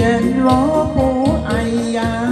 เย็นรอปูไอยา